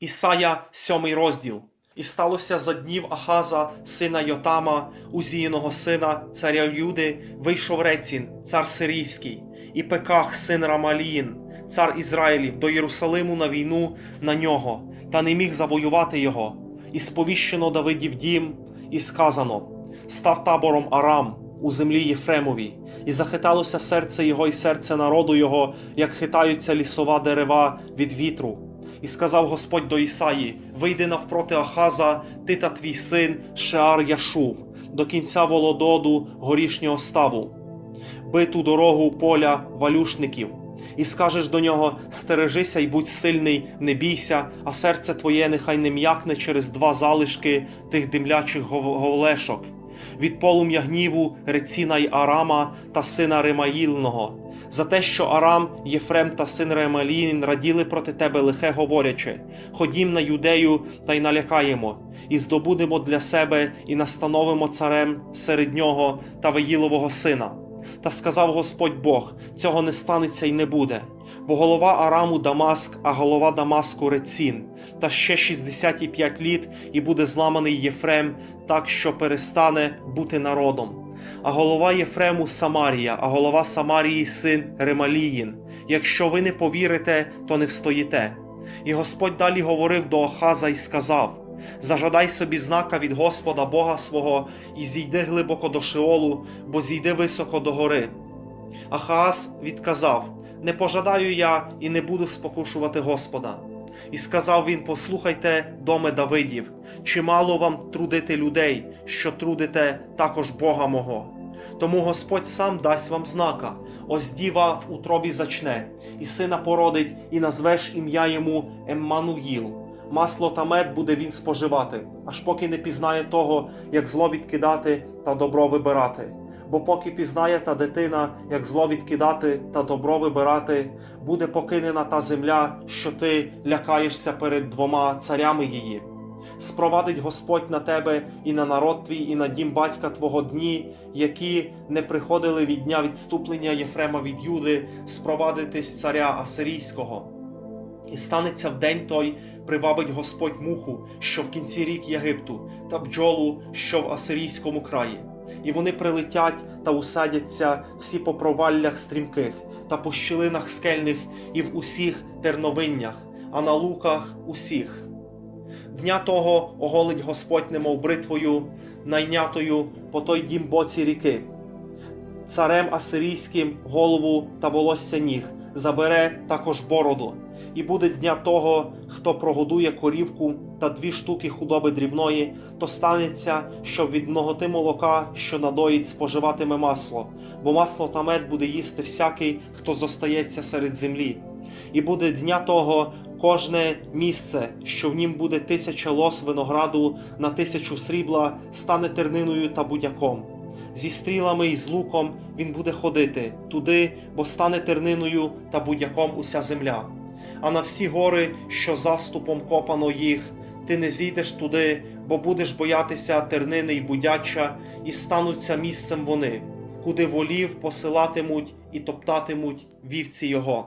Ісая, сьомий розділ. І сталося за днів Ахаза, сина Йотама, Узіїного сина, царя Юди, вийшов Рецін, цар Сирійський, і Пеках, син Рамаліїн, цар Ізраїлів, до Єрусалиму на війну на нього, та не міг завоювати його. І сповіщено Давидів дім, і сказано: став табором Арам у землі Єфремовій, і захиталося серце його і серце народу його, як хитаються лісова дерева від вітру. І сказав Господь до Ісаї: Вийди навпроти Ахаза, ти та твій син Шеар Яшув, до кінця Волододу горішнього ставу, биту дорогу поля валюшників. І скажеш до нього: стережися й будь сильний, не бійся, а серце твоє нехай не м'якне через два залишки тих димлячих гов- говлешок. Від полум'я гніву Реціна й Арама та сина Ремаїлного, за те, що Арам, Єфрем та син Ремалін раділи проти тебе лихе говорячи: Ходім на юдею та й налякаємо, і здобудемо для себе і настановимо царем серед нього та Ваїлового сина. Та сказав Господь Бог: цього не станеться й не буде. Бо голова Араму Дамаск, а голова Дамаску Рецін, та ще 65 літ, і буде зламаний Єфрем, так що перестане бути народом. А голова Єфрему Самарія, а голова Самарії син Ремаліїн. Якщо ви не повірите, то не встоїте. І Господь далі говорив до Ахаза і сказав: Зажадай собі знака від Господа Бога свого, і зійди глибоко до Шеолу, бо зійди високо до гори. Ахааз відказав: Не пожадаю я і не буду спокушувати Господа. І сказав він: Послухайте, доме Давидів, чимало вам трудити людей, що трудите також Бога мого. Тому Господь сам дасть вам знака. Ось діва в утробі зачне, і сина породить, і назвеш ім'я йому Еммануїл. Масло та мед буде він споживати, аж поки не пізнає того, як зло відкидати та добро вибирати. Бо поки пізнає та дитина, як зло відкидати та добро вибирати, буде покинена та земля, що ти лякаєшся перед двома царями її. Спровадить Господь на тебе і на народ твій, і на дім батька твого дні, які не приходили від дня відступлення Єфрема від Юди, спровадитись царя Асирійського. І станеться в день той, привабить Господь муху, що в кінці рік Єгипту, та бджолу, що в Асирійському краї. І вони прилетять та усадяться всі по проваллях стрімких, та по щілинах скельних, і в усіх терновиннях, а на луках усіх. Дня того оголить Господь немов бритвою, найнятою по той дім боці ріки. Царем асирійським голову та волосся ніг забере також бороду, і буде дня того, хто прогодує корівку та дві штуки худоби дрібної, то станеться, що від многоти молока, що надоїть, споживатиме масло, бо масло та мед буде їсти всякий, хто зостається серед землі. І буде дня того кожне місце, що в нім буде тисяча лос винограду на тисячу срібла, стане терниною та будяком. Зі стрілами і з луком він буде ходити туди, бо стане терниною та будяком уся земля. А на всі гори, що заступом копано їх, ти не зійдеш туди, бо будеш боятися тернини й будяча, і стануться місцем вони, куди волів посилатимуть і топтатимуть вівці його.